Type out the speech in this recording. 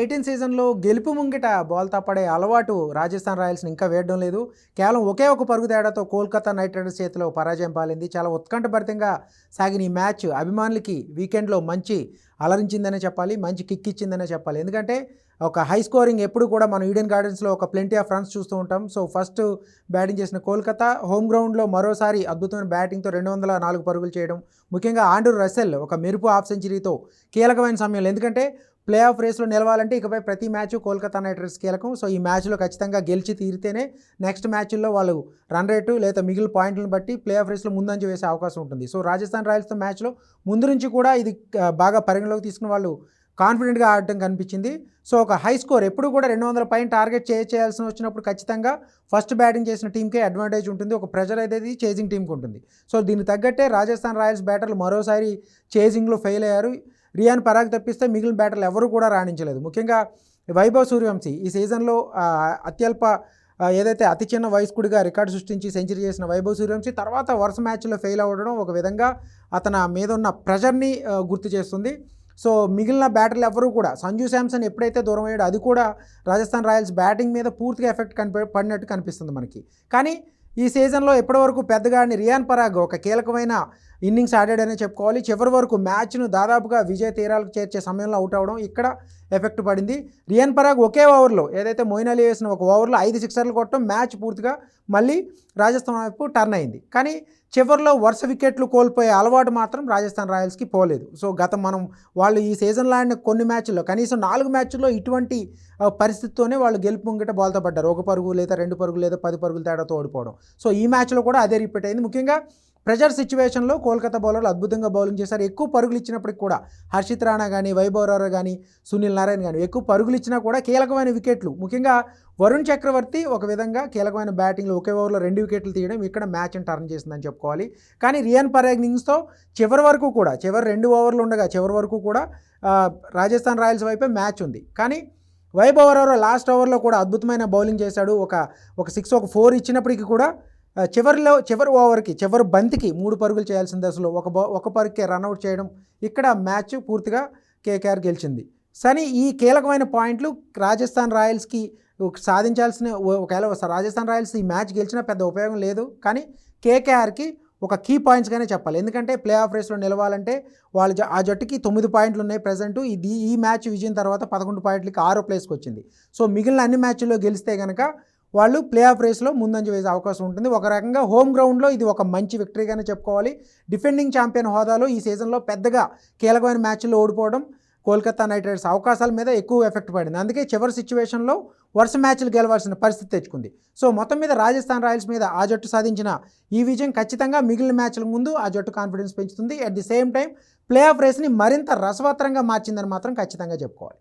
Eighteen సీజన్లో గెలుపు ముంగిట బాల్ తప్పడే అలవాటు రాజస్థాన్ రాయల్స్ని ఇంకా వేయడం లేదు. కేవలం ఒకే ఒక పరుగు తేడాతో కోల్కతా నైట్ రైడర్స్ చేతిలో పరాజయం పాలింది. చాలా ఉత్కంఠభరితంగా సాగిన ఈ మ్యాచ్ అభిమానులకి వీకెండ్లో మంచి అలరించిందనే చెప్పాలి మంచి కిక్ ఇచ్చిందనే చెప్పాలి. ఎందుకంటే ఒక హై స్కోరింగ్ ఎప్పుడు కూడా మనం ఈడెన్ గార్డెన్స్లో ఒక ప్లెంటీ ఆఫ్ రన్స్ చూస్తూ ఉంటాం. సో ఫస్ట్ బ్యాటింగ్ చేసిన కోల్కతా హోమ్ గ్రౌండ్లో మరోసారి అద్భుతమైన బ్యాటింగ్తో రెండు వందల నాలుగు పరుగులు చేయడం. ముఖ్యంగా ఆండ్రూ రసెల్ ఒక మెరుపు హాఫ్ సెంచరీతో కీలకమైన సమయంలో. ఎందుకంటే ప్లే ఆఫ్ రేస్లో నిలవాలంటే ఇకపై ప్రతి మ్యాచ్ కోల్కతా నైట్ రైడర్స్ కీలకం. సో ఈ మ్యాచ్లో ఖచ్చితంగా గెలిచి తీరితేనే నెక్స్ట్ మ్యాచ్ల్లో వాళ్ళు రన్ రేటు లేదా మిగిలిన పాయింట్లను బట్టి ప్లే ఆఫ్ రేస్లో ముందంజ వేసే అవకాశం ఉంటుంది. సో రాజస్థాన్ రాయల్స్తో మ్యాచ్లో ముందు నుంచి కూడా ఇది బాగా పరిగణలోకి తీసుకున్న వాళ్ళు కాన్ఫిడెంట్గా ఆడటం కనిపించింది. సో ఒక హై స్కోర్ ఎప్పుడు కూడా రెండు వందల పైన టార్గెట్ చే చేయాల్సిన వచ్చినప్పుడు ఖచ్చితంగా ఫస్ట్ బ్యాటింగ్ చేసిన టీంకే అడ్వాంటేజ్ ఉంటుంది. ఒక ప్రెజర్ అనేది చేజింగ్ టీంకి ఉంటుంది. సో దీనికి తగ్గట్టే రాజస్థాన్ రాయల్స్ బ్యాటర్లు మరోసారి చేజింగ్లో ఫెయిల్ అయ్యారు. రియాన్ పరాగ్ తప్పిస్తే మిగిలిన బ్యాటర్లు ఎవరు కూడా రాణించలేదు. ముఖ్యంగా వైభవ్ సూర్యవంశీ ఈ సీజన్లో అత్యల్ప ఏదైతే అతి చిన్న వయస్కుడిగా రికార్డు సృష్టించి సెంచరీ చేసిన వైభవ్ సూర్యవంశీ తర్వాత వరుస మ్యాచ్లో ఫెయిల్ అవ్వడం ఒక విధంగా అతని మీద ఉన్న ప్రెషర్ని గుర్తు చేస్తుంది. సో మిగిలిన బ్యాటర్లు ఎవరూ కూడా సంజు శాంసన్ ఎప్పుడైతే దూరం అయ్యాడో అది కూడా రాజస్థాన్ రాయల్స్ బ్యాటింగ్ మీద పూర్తిగా ఎఫెక్ట్ కనిపి పడినట్టు కనిపిస్తుంది మనకి. కానీ ఈ సీజన్లో ఎప్పటివరకు పెద్దగాడిని రియాన్ పరాగ్ ఒక కీలకమైన ఇన్నింగ్స్ ఆడాడనే చెప్పుకోవాలి. చివరి వరకు మ్యాచ్ను దాదాపుగా విజయ తీరాలకు చేర్చే సమయంలో అవుట్ అవ్వడం ఇక్కడ ఎఫెక్ట్ పడింది. రియాన్ పరాగ్ ఒకే ఓవర్లో ఏదైతే మోయిన్ అలీ వేసిన ఒక ఓవర్లో ఐదు సిక్సర్లు కొట్టడం మ్యాచ్ పూర్తిగా మళ్ళీ రాజస్థాన్ వైపు టర్న్ అయింది. కానీ చివరిలో వరుస వికెట్లు కోల్పోయే అలవాటు మాత్రం రాజస్థాన్ రాయల్స్కి పోలేదు. సో గత మనం వాళ్ళు ఈ సీజన్లో ఆడిన కొన్ని మ్యాచ్ల్లో కనీసం నాలుగు మ్యాచ్ల్లో ఇటువంటి పరిస్థితితోనే వాళ్ళు గెలుపు ముంగిట బాల్తో పడ్డారు. ఒక పరుగు లేదా రెండు పరుగులు లేదా పది పరుగులు తేడాతో ఓడిపోవడం. సో ఈ మ్యాచ్లో కూడా అదే రిపీట్ అయింది. ముఖ్యంగా ప్రెజర్ సిచ్యువేషన్లో కోల్కతా బౌలర్లు అద్భుతంగా బౌలింగ్ చేశారు. ఎక్కువ పరుగులు ఇచ్చినప్పటికి కూడా హర్షిత్ రాణా కానీ వైభవ్ రారా కానీ సునీల్ నారాయణ కానీ ఎక్కువ పరుగులు ఇచ్చినా కూడా కీలకమైన వికెట్లు. ముఖ్యంగా వరుణ్ చక్రవర్తి ఒక విధంగా కీలకమైన బ్యాటింగ్లో ఒకే ఓవర్లో రెండు వికెట్లు తీయడం ఇక్కడ మ్యాచ్ని టర్న్ చేసిందని చెప్పుకోవాలి. కానీ రియాన్ పరాగ్ ఇన్నింగ్స్తో చివరి వరకు కూడా చివరి రెండు ఓవర్లు ఉండగా చివరి వరకు కూడా రాజస్థాన్ రాయల్స్ వైపే మ్యాచ్ ఉంది. కానీ వైభవ్ రారా లాస్ట్ ఓవర్లో కూడా అద్భుతమైన బౌలింగ్ చేశాడు. ఒక ఒక సిక్స్ ఒక ఫోర్ ఇచ్చినప్పటికీ కూడా చివరిలో చివరి ఓవర్కి చివరి బంతికి మూడు పరుగులు చేయాల్సిన దశలో ఒక ఒక పరుగుకే రన్అట్ చేయడం ఇక్కడ మ్యాచ్ పూర్తిగా కేకేఆర్ గెలిచింది. సరే ఈ కీలకమైన పాయింట్లు రాజస్థాన్ రాయల్స్కి సాధించాల్సిన ఒకవేళ రాజస్థాన్ రాయల్స్ ఈ మ్యాచ్ గెలిచినా పెద్ద ఉపయోగం లేదు. కానీ కేకేఆర్కి ఒక కీ పాయింట్స్గానే చెప్పాలి. ఎందుకంటే ప్లే ఆఫ్ రేస్లో నిలవాలంటే వాళ్ళ జ- ఆ జట్టుకి తొమ్మిది పాయింట్లు ఉన్నాయి ప్రజెంట్. ఇది ఈ మ్యాచ్ విజయం తర్వాత పదకొండు పాయింట్లకి ఆరో ప్లేస్కి వచ్చింది సో మిగిలిన అన్ని మ్యాచ్ల్లో గెలిస్తే కనుక వాళ్ళు ప్లే ఆఫ్ రేస్లో ముందంజ వేసే అవకాశం ఉంటుంది. ఒక రకంగా హోమ్ గ్రౌండ్లో ఇది ఒక మంచి విక్టరీగానే చెప్పుకోవాలి. డిఫెండింగ్ ఛాంపియన్ హోదాలో ఈ సీజన్లో పెద్దగా కీలకమైన మ్యాచ్లో ఓడిపోవడం కోల్కతా నైట్ రైడర్స్ అవకాశాల మీద ఎక్కువ ఎఫెక్ట్ పడింది. అందుకే చివరి సిచ్యువేషన్లో వరుస మ్యాచ్లు గెలవాల్సిన పరిస్థితి తెచ్చుకుంది. సో మొత్తం మీద రాజస్థాన్ రాయల్స్ మీద ఆ జట్టు సాధించిన ఈ విజయం ఖచ్చితంగా మిగిలిన మ్యాచ్ల ముందు ఆ జట్టు కాన్ఫిడెన్స్ పెంచుతుంది. At the same time playoff రేస్ని మరింత రసవత్తరంగా మార్చిందని మాత్రం ఖచ్చితంగా చెప్పుకోవాలి.